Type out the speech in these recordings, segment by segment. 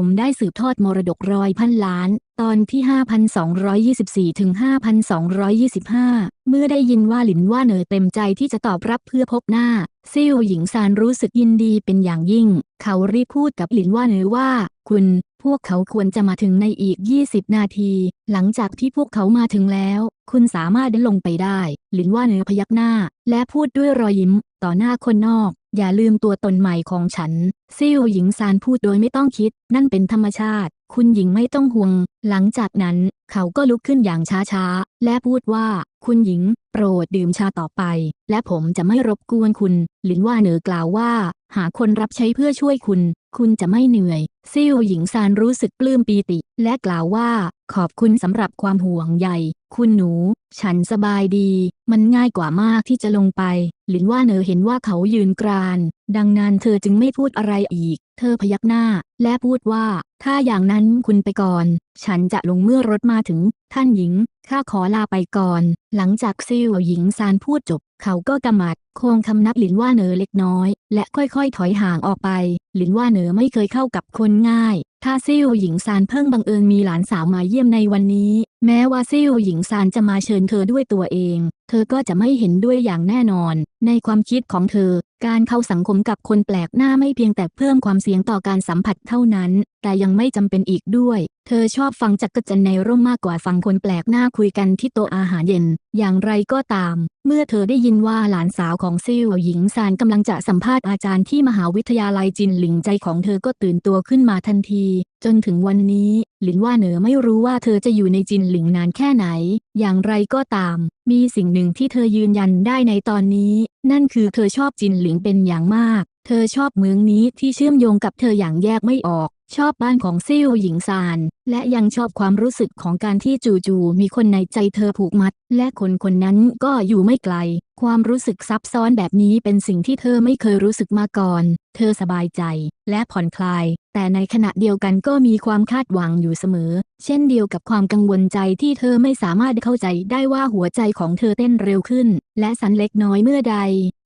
ผมได้สืบทอดมรดกร้อยพันล้าน ตอนที่ 5224 ถึง 5225 เมื่อได้ยินว่าหลินว่าเหนอเต็มใจที่จะตอบรับเพื่อพบหน้า ซิ่วหญิงซานรู้สึกยินดีเป็นอย่างยิ่ง เขารีบพูดกับหลินว่าเหนอว่า คุณ พวกเขาควรจะมาถึงในอีก 20 นาที หลังจากที่พวกเขามาถึงแล้ว คุณสามารถเดินลงไปได้ หลินว่าเหนอพยักหน้า และพูดด้วยรอยยิ้ม ต่อหน้าคนนอก อย่าลืมตัวตนใหม่ของฉันซิ่วหญิงซานพูดโดยไม่ต้องคิด นั่นเป็นธรรมชาติ คุณหญิงไม่ต้องห่วง หลังจากนั้น เขาก็ลุกขึ้นอย่างช้าๆ และพูดว่า คุณหญิง โปรดดื่มชาต่อไป และผมจะไม่รบกวนคุณ หลินว่าเหนือกล่าวว่า หาคนรับใช้เพื่อช่วยคุณ คุณจะไม่เหนื่อย ซิ่วหญิงซานรู้สึกปลื้มปีติ และกล่าวว่า ขอบคุณสำหรับความห่วงใยคุณหนู ฉันสบายดี มันง่ายกว่ามากที่จะลงไป หลินว่าเหนอเห็นว่าเขายืนกราน ดังนั้นเธอจึงไม่พูดอะไรอีก เธอพยักหน้า และพูดว่า ถ้าอย่างนั้นคุณไปก่อน ฉันจะลงเมื่อรถมาถึง ท่านหญิง ข้าขอลาไปก่อน หลังจากซิวหญิงซานพูดจบ เขาก็กำมัด โคงคำนับหลินว่าเนอเล็กน้อย และค่อยๆ ถอยห่างออกไป หลินว่าเนอไม่เคยเข้ากับคนง่าย ถ้าซิวหญิงซานเพิ่งบังเอิญมีหลานสาวมาเยี่ยมในวันนี้ แม้ว่าซิวหญิงซานจะมาเชิญเธอด้วยตัวเอง เธอก็จะไม่เห็นด้วยอย่างแน่นอน ในความคิดของเธอ การเข้าสังคมกับคนแปลกหน้าไม่เพียงแต่เพิ่มความเสี่ยงต่อการสัมผัสเท่านั้น แต่ยังไม่จำเป็นอีกด้วย เธอชอบฟังจักรจันในร่มมากกว่าฟังคนแปลกหน้าคุยกันที่โต๊ะอาหารเย็น อย่างไรก็ตาม เมื่อเธอได้ยินว่าหลานสาวของซิ่วหญิงซานกำลังจะสัมภาษณ์อาจารย์ที่มหาวิทยาลัยจินหลิงใจของเธอก็ตื่นตัวขึ้นมาทันที จนถึงวันนี้ หลินว่าเหนอไม่รู้ว่าเธอจะอยู่ในจินหลิงนานแค่ไหน อย่างไรก็ตาม มีสิ่งหนึ่งที่เธอยืนยันได้ในตอนนี้ นั่นคือเธอชอบจินหลิงเป็นอย่างมาก เธอชอบเมืองนี้ที่เชื่อมโยงกับเธออย่างแยกไม่ออก ชอบบ้านของซิ่วหญิงซาน และยังชอบความรู้สึกของการที่จู่ๆมีคนในใจเธอผูกมัด และคนคนนั้นก็อยู่ไม่ไกล ความรู้สึกซับซ้อนแบบนี้เป็นสิ่งที่เธอไม่เคยรู้สึกมาก่อน เธอสบายใจ และผ่อนคลาย แต่ในขณะเดียวกันก็มีความคาดหวังอยู่เสมอ เช่นเดียวกับความกังวลใจที่เธอไม่สามารถเข้าใจได้ว่าหัวใจของเธอเต้นเร็วขึ้น และสั่นเล็กน้อยเมื่อใด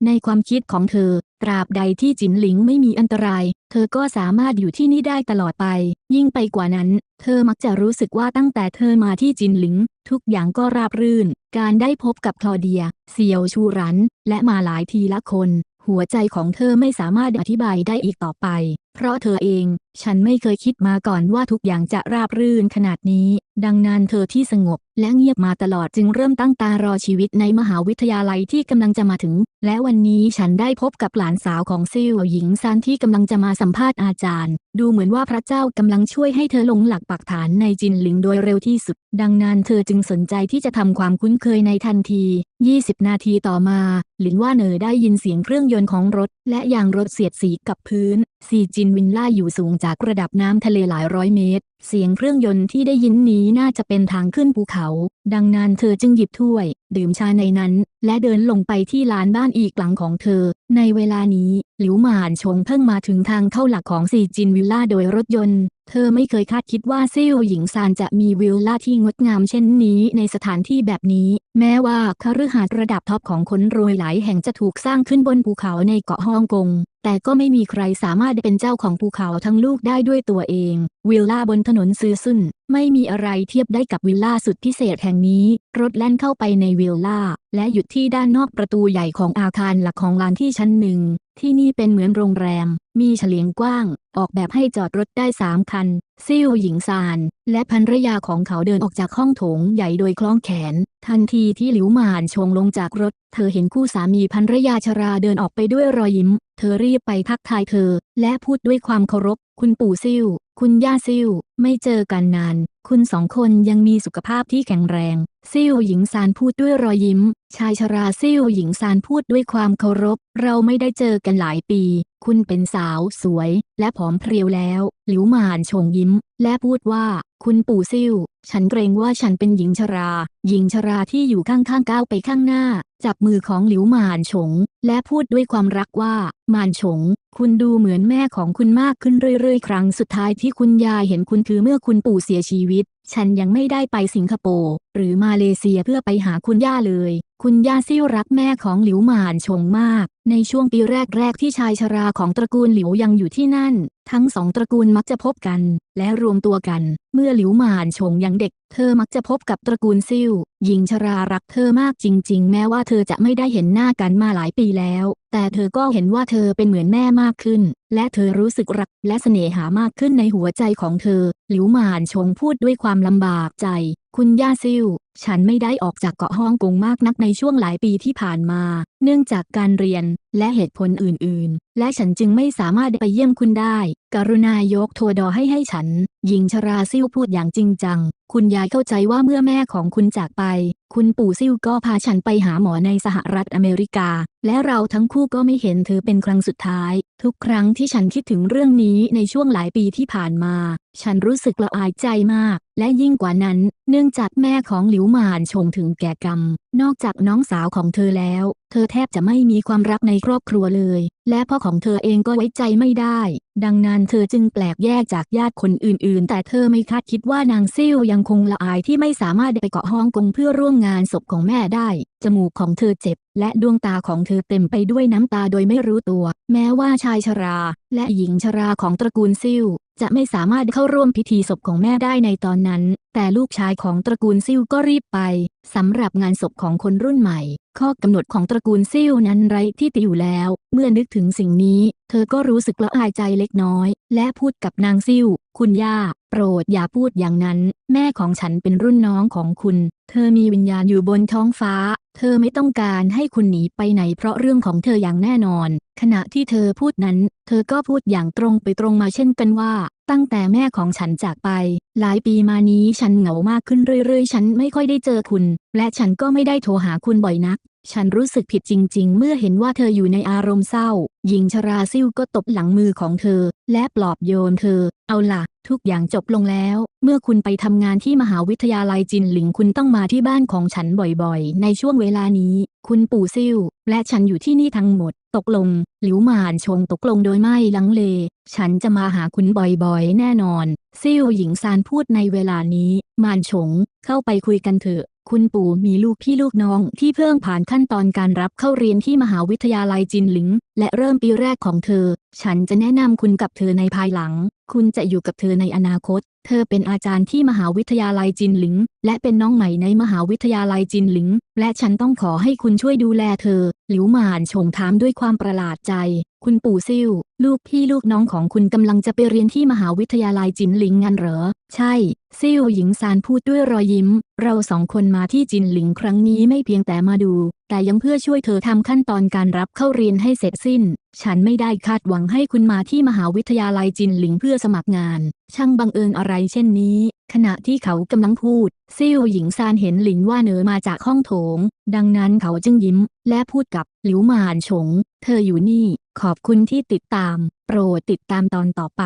ในความคิดของเธอ ตราบใดที่จินหลิงไม่มีอันตราย เธอก็สามารถอยู่ที่นี่ได้ตลอดไป ยิ่งไปกว่านั้น เธอมักจะรู้สึกว่าตั้งแต่เธอมาที่จินหลิง ทุกอย่างก็ราบรื่น การได้พบกับคลอเดีย เซียวชูรัน และมาหลายทีละคน หัวใจของเธอไม่สามารถอธิบายได้อีกต่อไปเพราะเธอเอง ฉันไม่เคยคิดมาก่อนว่าทุกอย่างจะราบรื่นขนาดนี้ ดังนั้นเธอที่สงบ และเงียบมาตลอดจึงเริ่มตั้งตารอชีวิตในมหาวิทยาลัยที่กำลังจะมาถึง และวันนี้ฉันได้พบกับหลานสาวของซิ่วหญิงซานที่กำลังจะมาสัมภาษณ์อาจารย์ ดูเหมือนว่าพระเจ้ากำลังช่วยให้เธอลงหลักปักฐานในจินหลิงโดยเร็วที่สุด ดังนั้นเธอจึงสนใจที่จะทำความคุ้นเคยในทันที 20 นาทีต่อมา หลินว่าเนอได้ยินเสียงเครื่องยนต์ของรถ และยางรถเสียดสีกับพื้นซีจินวินล่าอยู่สูงจากระดับน้ำทะเลหลายร้อยเมตร เสียงเครื่องยนต์ที่ได้ยินนี้น่าจะเป็นทางขึ้นภูเขา ดังนั้นเธอจึงหยิบถ้วย ดื่มชาในนั้น และเดินลงไปที่ลานบ้านอีกหลังของเธอ ในเวลานี้ หลิวหมานชงเพิ่งมาถึงทางเข้าหลักของซีจินวิลล่าโดยรถยนต์ เธอไม่เคยคาดคิดว่าซิ่วหญิงซานจะมีวิลล่าที่งดงามเช่นนี้ในสถานที่แบบนี้ แม้ว่าคฤหาสน์ระดับท็อปของคนรวยหลายแห่งจะถูกสร้างขึ้นบนภูเขาในเกาะฮ่องกง แต่ก็ไม่มีใครสามารถเป็นเจ้าของภูเขาทั้งลูกได้ด้วยตัวเอง วิลล่าบนถนนซื้อซุน ไม่มีอะไรเทียบได้กับวิลล่าสุดพิเศษแห่งนี้ รถแล่นเข้าไปในวิลล่า และหยุดที่ด้านนอกประตูใหญ่ของอาคารหลักของลานที่ชั้นหนึ่ง ที่นี่เป็นเหมือนโรงแรม มีเฉลียงกว้าง ออกแบบให้จอดรถได้สามคัน ซิ่วหญิงซาน และภรรยาของเขาเดินออกจากห้องโถงใหญ่โดยคล้องแขน ทันทีที่หลิวหมานชงลงจากรถ เธอเห็นคู่สามีภรรยาชราเดินออกไปด้วยรอยยิ้ม เธอรีบไปทักทายเธอ และพูดด้วยความเคารพ คุณปู่ซิ่ว คุณย่าซิ่ว ไม่เจอกันนานคุณสองคนยังมีสุขภาพที่แข็งแรง ซิ่วหญิงซานพูดด้วยรอยยิ้ม ชายชราซิ่วหญิงซานพูดด้วยความเคารพ เราไม่ได้เจอกันหลายปี คุณเป็นสาวสวย และผอมเพรียวแล้ว หลิวหมานชงยิ้ม และพูดว่า คุณปู่ซิ่ว ฉันเกรงว่าฉันเป็นหญิงชรา หญิงชราที่อยู่ข้างๆก้าวไปข้างหน้า จับมือของหลิวหมานฉงและพูดด้วยความรักว่า หมานฉง คุณดูเหมือนแม่ของคุณมากขึ้นเรื่อยๆ ครั้งสุดท้ายที่คุณยายเห็นคุณคือเมื่อคุณปู่เสียชีวิต ฉันยังไม่ได้ไปสิงคโปร์หรือมาเลเซียเพื่อไปหาคุณย่าเลย คุณย่าซิ่วรักแม่ของหลิวหมานชงมาก ในช่วงปีแรกๆ ที่ชายชราของตระกูลหลิวยังอยู่ที่นั่น ทั้งสองตระกูลมักจะพบกัน และรวมตัวกัน เมื่อหลิวหมานชงยังเด็ก เธอมักจะพบกับตระกูลซิ่ว หญิงชรารักเธอมากจริง ๆ แม้ว่าเธอจะไม่ได้เห็นหน้ากันมาหลายปีแล้ว แต่เธอก็เห็นว่าเธอเป็นเหมือนแม่มากขึ้น และเธอรู้สึกรักและเสน่หามากขึ้นในหัวใจของเธอ หลิวหมานชงพูดด้วยความลำบากใจ คุณย่าซิ่ว ฉันไม่ได้ออกจากเกาะฮ่องกงมากนักในช่วงหลายปีที่ผ่านมา เนื่องจากการเรียนและเหตุผลอื่นๆ และฉันจึงไม่สามารถไปเยี่ยมคุณได้ กรุณายกโทรดอให้ให้ฉัน หญิงชราซิ่วพูดอย่างจริงจัง คุณยายเข้าใจว่าเมื่อแม่ของคุณจากไป คุณปู่ซิ่วก็พาฉันไปหาหมอในสหรัฐอเมริกา และเราทั้งคู่ก็ไม่เห็นเธอเป็นครั้งสุดท้าย ทุกครั้งที่ฉันคิดถึงเรื่องนี้ในช่วงหลายปีที่ผ่านมา ฉันรู้สึกละอายใจมากและยิ่งกว่านั้น เนื่องจากแม่ของหลิวหมานชงถึงแก่กรรม นอกจากน้องสาวของเธอแล้ว เธอแทบจะไม่มีความรักในครอบครัวเลย และพ่อของเธอเองก็ไว้ใจไม่ได้ ดังนั้นเธอจึงแปลกแยกจากญาติคนอื่นๆ แต่เธอไม่คาดคิดว่านางซิ่วยังคงละอายที่ไม่สามารถไปเกาะฮ่องกงเพื่อร่วมงานศพของแม่ได้ จมูกของเธอเจ็บ และดวงตาของเธอเต็มไปด้วยน้ำตาโดยไม่รู้ตัว แม้ว่าชายชรา และหญิงชราของตระกูลซิ่วจะไม่สามารถเข้าร่วมพิธีศพของแม่ได้ในตอนนั้น แต่ลูกชายของตระกูลซิ่วก็รีบไปสำหรับงานศพของคนรุ่นใหม่ ข้อกำหนดของตระกูลซิ่วนั้นไร้ที่ติอยู่แล้ว เมื่อนึกถึงสิ่งนี้ เธอก็รู้สึกละอายใจเล็กน้อย และพูดกับนางซิ่วคุณย่า โปรดอย่าพูดอย่างนั้น แม่ของฉันเป็นรุ่นน้องของคุณ เธอมีวิญญาณอยู่บนท้องฟ้า เธอไม่ต้องการให้คุณหนีไปไหนเพราะเรื่องของเธออย่างแน่นอน ขณะที่เธอพูดนั้น เธอก็พูดอย่างตรงไปตรงมาเช่นกันว่า ตั้งแต่แม่ของฉันจากไป หลายปีมานี้ฉันเหงามากขึ้นเรื่อยๆ ฉันไม่ค่อยได้เจอคุณ และฉันก็ไม่ได้โทรหาคุณบ่อยนัก ฉันรู้สึกผิดจริง ๆ เมื่อเห็นว่าเธออยู่ในอารมณ์เศร้า หญิงชราซิ่วก็ตบหลังมือของเธอ และปลอบโยนเธอ เอาล่ะ ทุกอย่างจบลงแล้ว เมื่อคุณไปทำงานที่มหาวิทยาลัยจินหลิงคุณต้องมาที่บ้านของฉันบ่อยๆ ในช่วงเวลานี้ คุณปู่ซิ่วและฉันอยู่ที่นี่ทั้งหมด ตกลง หลิวหมานชงตกลงโดยไม่ลังเล ฉันจะมาหาคุณบ่อยๆ แน่นอน ซิ่วหญิงซานพูดในเวลานี้ มานชง เข้าไปคุยกันเถอะ คุณปู่มีลูกพี่ลูกน้องที่เพิ่งผ่านขั้นตอนการรับเข้าเรียนที่มหาวิทยาลัยจินหลิง และเริ่มปีแรกของเธอ ฉันจะแนะนำคุณกับเธอในภายหลัง คุณจะอยู่กับเธอในอนาคต เธอเป็นอาจารย์ที่มหาวิทยาลัยจินหลิง และเป็นน้องใหม่ในมหาวิทยาลัยจินหลิง และฉันต้องขอให้คุณช่วยดูแลเธอ หลิวหมานชงถามด้วยความประหลาดใจ คุณปู่ซิ่ว ลูกพี่ลูกน้องของคุณกำลังจะไปเรียนที่มหาวิทยาลัยจินหลิงงันเหรอ ใช่ ซิ่วหญิงซานพูดด้วยรอยยิ้ม เราสองคนมาที่จินหลิงครั้งนี้ไม่เพียงแต่มาดู แต่ยังเพื่อช่วยเธอทำขั้นตอนการรับเข้าเรียนให้เสร็จสิ้น ฉันไม่ได้คาดหวังให้คุณมาที่มหาวิทยาลัยจินหลิงเพื่อสมัครงาน ช่างบังเอิญอะไรเช่นนี้ ขณะที่เขากำลังพูดซิ่วหญิงซานเห็นหลินว่าเหนอมาจากห้องโถง ดังนั้นเขาจึงยิ้ม และพูดกับหลิวหมานฉง เธออยู่นี่ ขอบคุณที่ติดตาม โปรดติดตามตอนต่อไป